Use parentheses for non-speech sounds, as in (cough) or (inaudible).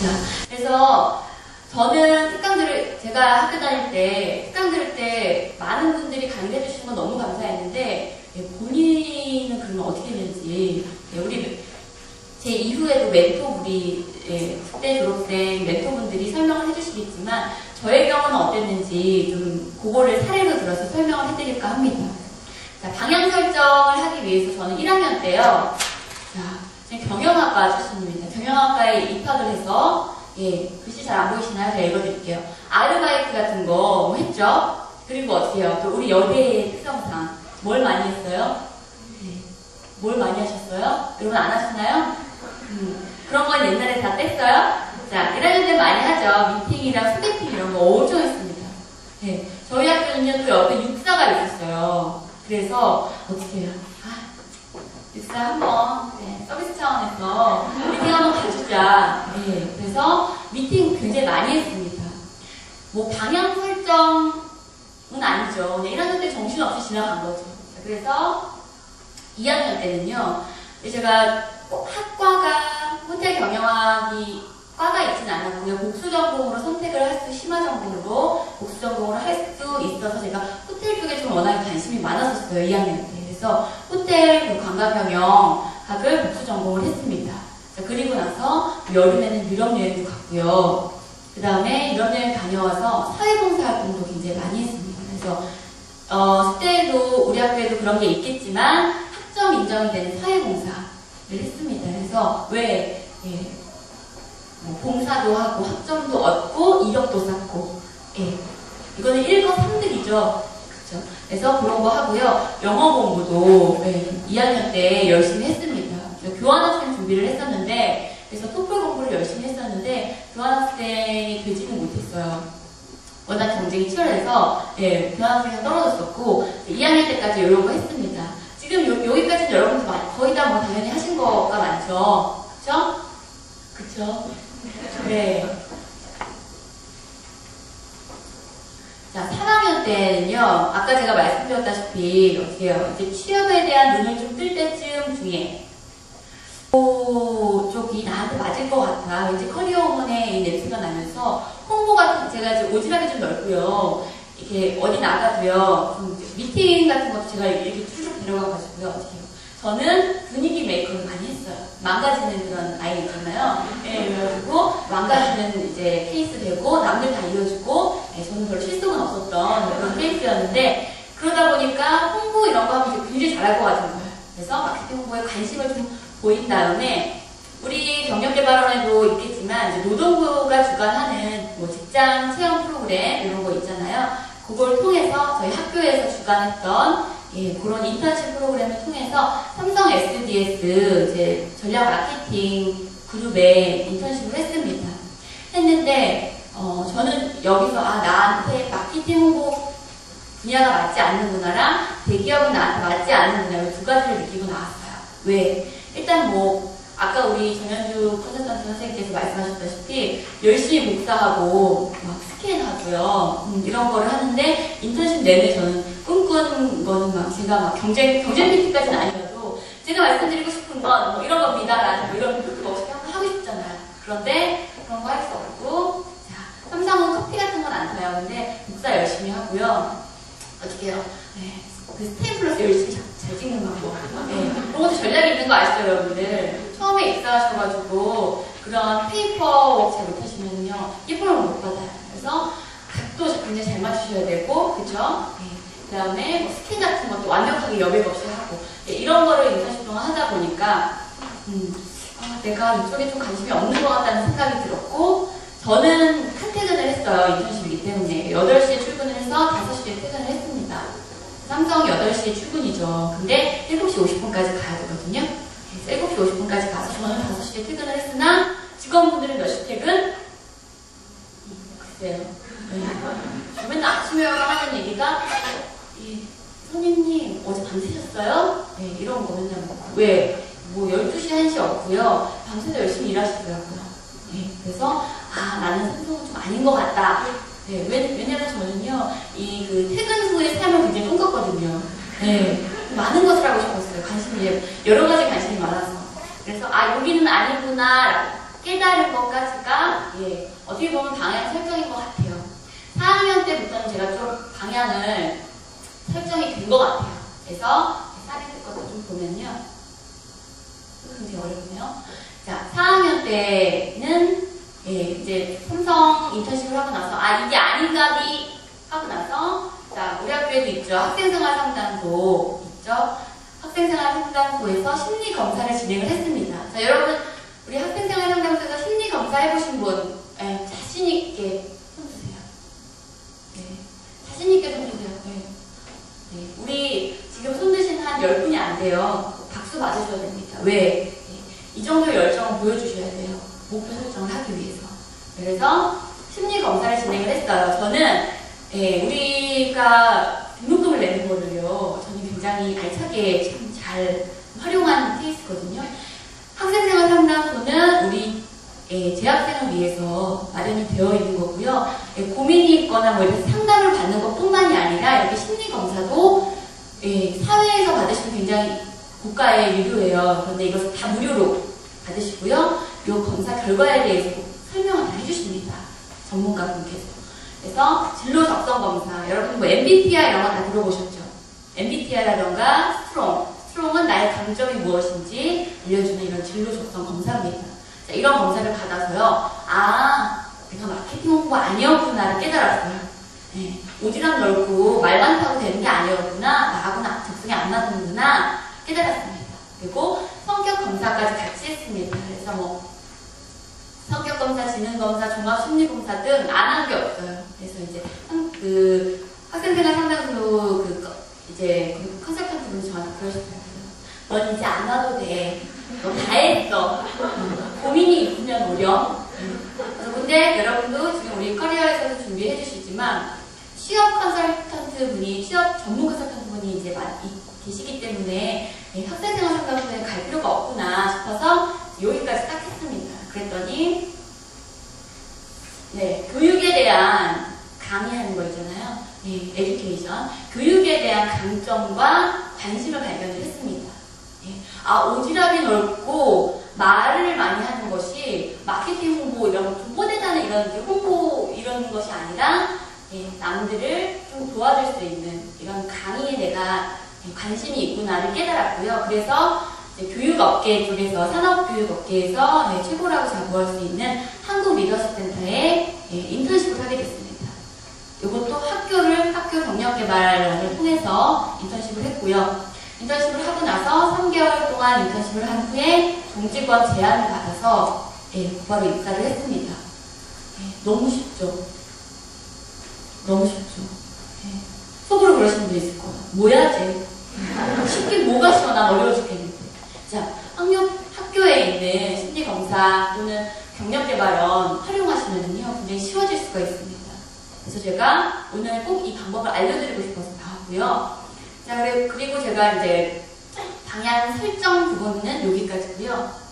자, 그래서 저는 특강 들을, 제가 학교 다닐 때, 특강 들을 때 많은 분들이 강의해 주시는 건 너무 감사했는데, 예, 본인은 그러면 어떻게 되는지, 예, 우리, 제 이후에도 멘토, 우리, 예, 특대 졸업생 멘토분들이 설명을 해 주시겠지만, 저의 경우는 어땠는지 좀 그거를 사례로 들어서 설명을 해드릴까 합니다. 자, 방향 설정을 하기 위해서 저는 1학년 때요. 자, 경영학과 출신입니다. 경영학과에 입학을 해서 예, 글씨 잘 안 보이시나요? 제가 읽어드릴게요. 아르바이트 같은 거뭐 했죠? 그리고 어떻게 해요? 또 우리 여대의 특성상 뭘 많이 했어요? 네. 뭘 많이 하셨어요? 여러분 안 하셨나요? 음, 그런 건 옛날에 다 뗐어요? 자, 1학년 때 많이 하죠. 미팅이랑 소개팅 이런 거 엄청 했습니다. 네, 저희 학교는요, 또 옆에 육사가 있었어요. 그래서 어떻게 해요? 아, 육사 한번 네, 서비스 차원에서 미팅 한번 가주자. 네, 그래서 미팅 굉장히 많이 했습니다. 뭐 방향 설정은 아니죠. 네, 1학년 때 정신없이 지나간 거죠. 자, 그래서 2학년 때는요. 제가 학과가 호텔 경영학이 과가 있진 않았고요. 복수 전공으로 선택을 할 수, 심화 전공으로 복수 전공을 할수 있어서 제가 호텔 쪽에 좀 워낙에 관심이 많았었어요. 2학년 때. 그래서 호텔 그 관광 경영 학을 복수 전공을 했습니다. 자, 그리고 나서 여름에는 유럽 여행도 갔고요. 그 다음에 유럽 여행 다녀와서 사회봉사 활동도 굉장히 많이 했습니다. 그래서 어, 그때도 우리 학교에도 그런 게 있겠지만 학점 인정이 되는 사회봉사를 했습니다. 그래서 왜 예, 뭐 봉사도 하고 학점도 얻고 이력도 쌓고 예. 이거는 1거 3등이죠. 그렇죠. 그래서 그런 거 하고요. 영어 공부도 예, 2학년 때 열심히 했습니다. 교환학생 준비를 했었는데 그래서 토플 공부를 열심히 했었는데 교환학생이 되지는 못했어요. 워낙 경쟁이 치열해서 예, 교환학생이 떨어졌었고 2학년 때까지 이런 거 했습니다. 지금 요, 여기까지는 여러분들 거의 다 뭐 당연히 하신 거가 많죠. 그렇죠? 그렇죠? 네. 자, 3학년 때는요, 아까 제가 말씀드렸다시피, 어떻게 해요? 이제 취업에 대한 눈을 좀 뜰 때쯤 중에, 오, 쪽이 나한테 맞을 것 같아. 왠지 커리어 원의 냄새가 나면서, 홍보 같은, 제가 이제 오지랖이 좀 넓고요. 이렇게 어디 나가도요, 좀 미팅 같은 것도 제가 이렇게 쭉 데려가가지고요, 어떻게 해요? 저는 분위기 메이커를 많이 했어요. 망가지는 그런 아이 있잖아요. 예, 그래가지고 망가지는 이제 케이스 되고 남들 다 이어주고 예, 저는 별로 실속은 없었던 그런 케이스였는데 그러다 보니까 홍보 이런 거 하면 굉장히 잘할 것 같은 거예요. 그래서 마케팅 홍보에 관심을 좀 보인 다음에 우리 경력개발원에도 있겠지만 노동부가 주관하는 뭐 직장 체험 프로그램 이런 거 있잖아요. 그걸 통해서 저희 학교에서 주관했던 예, 그런 인턴십 프로그램을 통해서 삼성 SDS 이제 전략 마케팅 그룹에 인턴십을 했습니다. 했는데 어, 저는 여기서 아 나한테 마케팅 홍보 분야가 맞지 않는구나랑 대기업은 나한테 맞지 않는구나 두 가지를 느끼고 나왔어요. 왜? 일단 뭐 아까 우리 정현주 컨설턴트 선생님께서 말씀하셨다시피 열심히 복사하고 막 스캔하고요. 음, 이런 거를 하는데 인턴십 내내 저는 꿈꾸는 거는 막 제가 막 경쟁 경쟁 PT까지는 제가 말씀드리고 싶은 건 뭐 이런 겁니다라는 뭐 이런 표도 멋있게 한번 하고 싶잖아요. 그런데 그런 거 할 수 없고 자 삼성은 커피 같은 건 안 사요. 근데 복사 열심히 하고요. 어떻게 해요? 네. 그 스테이플러스 열심히 잘, 잘 찍는 방법. 네. 그런 것도 전략이 있는 거 아시죠, 여러분들? 처음에 입사하셔가지고 그런 페이퍼 잘 못하시면요 예쁨을 못 받아요. 그래서 각도 굉장히 잘 맞추셔야 되고, 그죠? 네. 그 다음에 뭐 스킨 같은 것도 완벽하게 여백 없이 하고 네, 이런 거를 인사십 동안 하다 보니까 음, 아, 내가 이쪽에 좀 관심이 없는 것 같다는 생각이 들었고 저는 칼퇴근을 했어요. 인턴십이기 때문에 8시에 출근을 해서 5시에 퇴근을 했습니다. 삼성 8시에 출근이죠. 근데 7시 50분까지 가야 되거든요. 그래서 7시 50분까지 가서 저는 5시에 퇴근을 했으나 직원분들은 몇 시 퇴근? 글쎄요. 네. 맨날 아침에 하는 얘기가 예, 선생님 어제 밤새셨어요? 네, 이런 거 맨날 왜? 뭐 12시, 1시 없고요. 밤새도 열심히 일하시더라고요. 네, 그래서 아 나는 삼성은 좀 아닌 것 같다. 네, 왜, 왜냐면 저는요 이 그 퇴근 후의 삶을 굉장히 꿈꿨거든요. 네, 많은 것을 하고 싶었어요. 관심이 여러 가지 관심이 많아서. 그래서 아 여기는 아니구나. 깨달은 것까지가 예, 어떻게 보면 방향 설정인 것 같아요. 4학년 때부터는 제가 좀 방향을 설정이 된 것 같아요. 그래서 사례들 것도 좀 보면요. 굉장히 어렵네요. 자, 4학년 때는 예, 이제 삼성 인턴십을 하고 나서 아 이게 아닌가비 하고 나서 자 우리 학교에도 있죠 학생생활 상담소 있죠 학생생활 상담소에서 심리 검사를 진행을 했습니다. 자 여러분 우리 학생생활 상담소에서 심리 검사 해보신 분 예, 자신 있게 손 드세요. 네, 자신 있게 손 드세요. 네. 네, 우리 지금 손 드신 한 10분이 안 돼요. 박수 받으셔야 됩니다. 왜? 네, 이 정도 열정을 보여주셔야 돼요. 목표 설정을 하기 위해서. 그래서 심리 검사를 진행을 했어요. 저는 예, 우리가 등록금을 내는 거를요. 저는 굉장히 알차게 참 잘 활용하는 케이스거든요. 학생생활 상담소는 우리 예, 재학생을 위해서 마련이 되어 있는 거고요. 예, 고민이 있거나 뭐 이렇게 상담을 받는 것뿐만이 아니라 이렇게 심리 검사도 예, 사회에서 받으시면 굉장히 고가의 유료예요. 그런데 이것을 다 무료로 받으시고요. 이 검사 결과에 대해서 설명을 다 해주십니다. 전문가분께서. 그래서 진로 적성 검사. 여러분 뭐 MBTI 거다 들어보셨죠? MBTI라던가 스트롱. 스트롱은 나의 강점이 무엇인지 알려주는 이런 진로 적성 검사입니다. 자, 이런 검사를 받아서요. 아, 내가 마케팅 홍보 아니었구나를 깨달았어요. 네, 오지랖 넓고 말만 타고 되는 게 아니었구나. 나하고는 적성이 안 맞는구나. 깨달았습니다. 그리고 성격 검사까지 같이 했습니다. 그래서 뭐 성격 검사, 지능 검사, 종합 심리 검사 등 안 한 게 없어요. 그래서 이제 한- 그 학생생활 상담소 그 거- 이제 그 컨설턴트 분이 저한테 그러시더라고요. 넌 이제 안 와도 돼. 너 다 했어. 음, 고민이 있으면 오렴. 음. 그래서 근데 여러분도 지금 우리 커리어에서도 준비해 주시지만 취업 컨설턴트 분이 취업 전문 컨설턴트 분이 이제 계시기 때문에 네, 학생생활 상담소에 갈 필요가 없구나 싶어서 여기까지 딱 했습니다. 그랬더니 네 교육에 대한 네, 에듀케이션 교육에 대한 강점과 관심을 발견을 했습니다. 네, 아 오지랖이 넓고 말을 많이 하는 것이 마케팅 홍보 이런 좀 뽀대다는 이런 홍보 이런 것이 아니라 예, 남들을 좀 도와줄 수 있는 이런 강의에 내가 예, 관심이 있구나를 깨달았고요. 그래서 교육업계 쪽에서 산업교육업계에서 예, 최고라고 자부할 수 있는 한국 리더십 센터에 예, 인턴십을 하게 됐습니다. 이것도 학교를 학교 경력 개발을 통해서 인턴십을 했고요. 인턴십을 하고 나서 3개월 동안 인턴십을 한 후에 정직원 제안을 받아서 예, 곧바로 입사를 했습니다. 예, 너무 쉽죠? 너무 쉽죠? 예, 속으로 그러시는 분도 있을 거예요. 뭐야, 쟤? (laughs) 쉽긴 뭐가 쉬워? 난 어려워 죽겠는데. 자, 학교, 학교에 있는 심리검사 또는 경력개발원 활용하시면요, 굉장히 쉬워질 수가 있습니다. 그래서 제가 오늘 꼭 이 방법을 알려드리고 싶어서 나왔고요. 자, 그리고 제가 이제 방향 설정 부분은 여기까지고요.